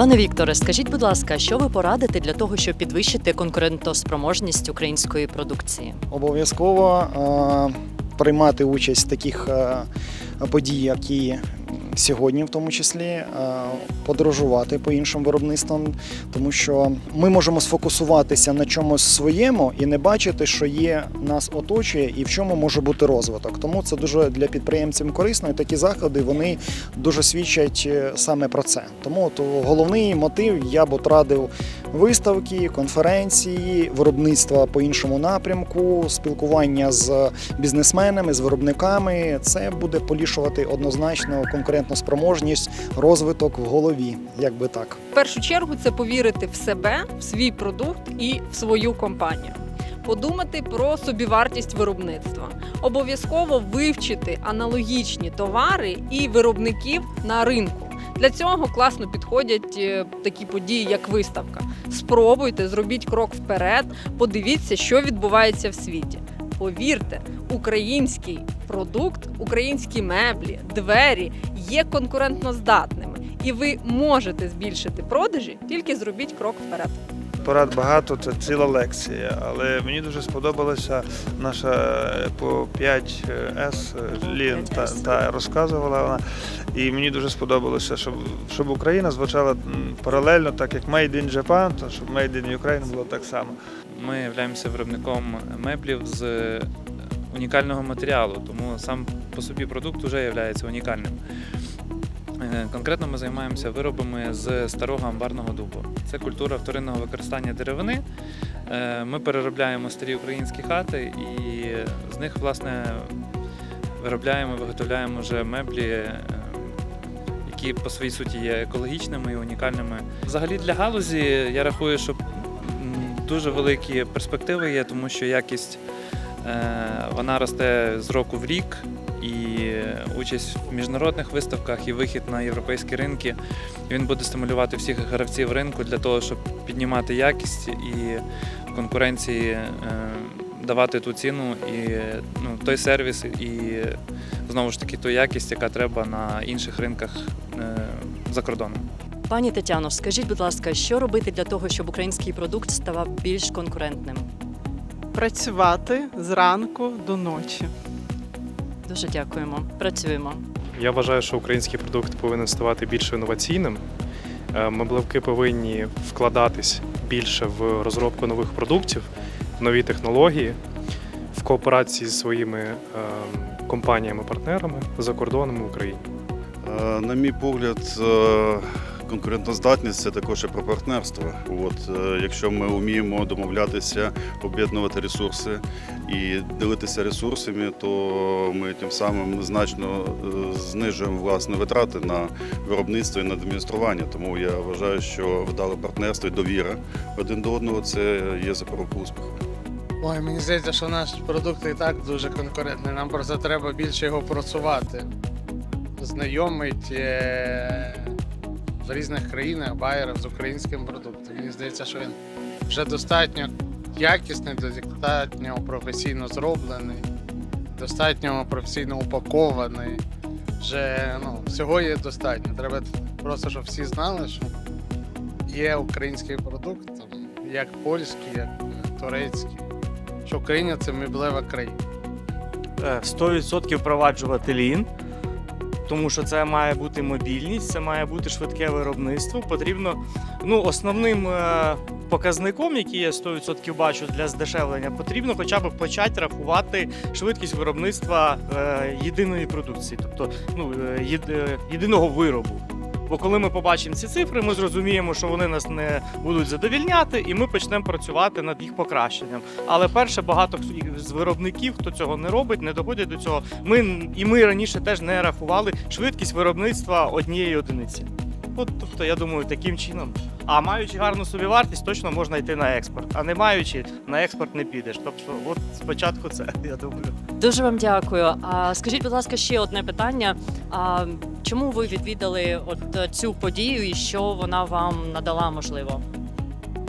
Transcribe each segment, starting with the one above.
Пане Вікторе, скажіть, будь ласка, що ви порадите для того, щоб підвищити конкурентоспроможність української продукції? Обов'язково е, приймати участь в таких е, подій, які сьогодні, в тому числі, е, подорожувати по іншим виробництвам, тому що ми можемо сфокусуватися на чомусь своєму і не бачити, що є нас оточує і в чому може бути розвиток. Тому це дуже для підприємців корисно. І такі заходи вони дуже свідчать е, саме про це. Тому то головний мотив я б радив виставки, конференції, виробництва по іншому напрямку, спілкування з бізнесменами, з виробниками. Це буде полішувати однозначно конкурентну спроможність, розвиток в голові, як би так. В першу чергу це повірити в себе, в свій продукт і в свою компанію. Подумати про собівартість виробництва, обов'язково вивчити аналогічні товари і виробників на ринку. Для цього класно підходять е, такі події, як виставка. Спробуйте, зробіть крок вперед, подивіться, що відбувається в світі. Повірте, український продукт, українські меблі, двері є конкурентноздатними, і ви можете збільшити продажі, тільки зробіть крок вперед. Порад багато, це ціла лекція, але мені дуже сподобалася наша е, по 5С Лін та, та розказувала вона. І мені дуже сподобалося, щоб, щоб Україна звучала паралельно, так як Made in Japan, то щоб Made in Ukraine було так само. Ми являємося виробником меблів з унікального матеріалу, тому сам по собі продукт вже є унікальним. Е, Конкретно ми займаємося виробами з старого амбарного дубу. Це культура вторинного використання деревини. Е, Ми переробляємо старі українські хати і з них, власне, виробляємо, виготовляємо вже меблі, е, які по своїй суті є екологічними і унікальними. Взагалі для галузі я рахую, що дуже великі перспективи є, тому що якість вона росте з року в рік, і участь в міжнародних виставках і вихід на європейські ринки він буде стимулювати всіх гравців ринку для того, щоб піднімати якість і в конкуренції е, давати ту ціну і ну, той сервіс, і знову ж таки ту якість, яка треба на інших ринках е, за кордоном. Пані Тетяно, скажіть, будь ласка, що робити для того, щоб український продукт ставав більш конкурентним? працювати зранку до ночі. Дуже дякуємо. Працюємо. Я вважаю, що український продукт повинен ставати більш інноваційним. Е, Меблевки повинні вкладатись більше в розробку нових продуктів, нові технології в кооперації зі своїми е, компаніями-партнерами за кордоном в Україні. Е, На мій погляд, конкурентоздатність це також і про партнерство. От, е, якщо ми вміємо домовлятися, об'єднувати ресурси і ділитися ресурсами, то ми тим самим значно е, знижуємо власне витрати на виробництво і на адміністрування. Тому я вважаю, що вдале партнерство і довіра один до одного це є запорука успіху. Ой, мені здається, що наш продукт і так дуже конкурентний. Нам просто треба більше його просувати. Знайомить е, в різних країнах байерів з українським продуктом. Мені здається, що він вже достатньо якісний, достатньо професійно зроблений, достатньо професійно упакований. Вже ну, всього є достатньо. Треба просто, щоб всі знали, що є український продукт, як польський, як е, турецький що Україна це меблева країна. Е, 100% впроваджувати лін, тому що це має бути мобільність, це має бути швидке виробництво. Потрібно ну, основним е, показником, який я 100% бачу для здешевлення, потрібно хоча б почати рахувати швидкість виробництва е, єдиної продукції, тобто ну, е, єдиного виробу. Бо коли ми побачимо ці цифри, ми зрозуміємо, що вони нас не будуть задовільняти, і ми почнемо працювати над їх покращенням. Але перше, багато з виробників, хто цього не робить, не доходять до цього. Ми і ми раніше теж не рахували швидкість виробництва однієї одиниці. От, тобто, я думаю, таким чином. А маючи гарну собівартість, точно можна йти на експорт. А не маючи, на експорт не підеш. Тобто, от спочатку це, я думаю. Дуже вам дякую. А скажіть, будь ласка, ще одне питання. А чому ви відвідали от цю подію і що вона вам надала можливо?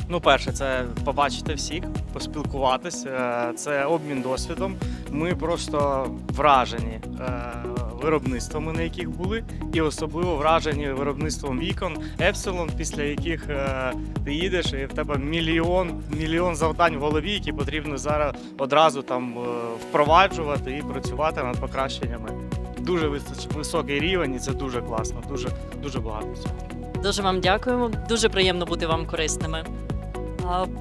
Ну, перше, це побачити всіх, поспілкуватись, е, це обмін досвідом. Ми просто вражені е, виробництвами, на яких були, і особливо вражені виробництвом вікон Epsilon, після яких е, ти їдеш, і в тебе мільйон, мільйон завдань в голові, які потрібно зараз одразу там е, впроваджувати і працювати над покращеннями. Дуже вис- високий рівень, і це дуже класно, дуже дуже багато цього. Дуже вам дякуємо. Дуже приємно бути вам корисними.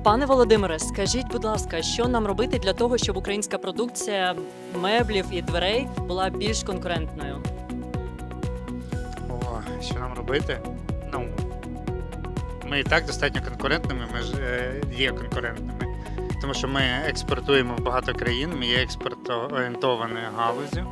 Пане Володимире, скажіть, будь ласка, що нам робити для того, щоб українська продукція меблів і дверей була більш конкурентною? О, що нам робити? Ну, ми і так достатньо конкурентними, ми ж е, є конкурентними. Тому що ми експортуємо в багато країн, ми є експортоорієнтованою галузю.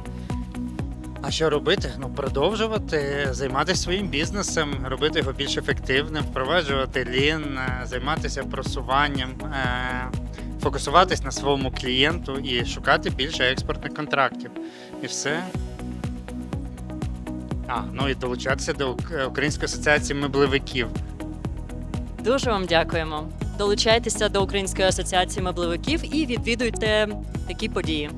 А що робити? Ну, продовжувати займатися своїм бізнесом, робити його більш ефективним, впроваджувати лін, е, займатися просуванням, е, фокусуватись на своєму клієнту і шукати більше експортних контрактів. І все. А, ну і долучатися до Української асоціації меблевиків. Дуже вам дякуємо. Долучайтеся до Української асоціації меблевиків і відвідуйте такі події.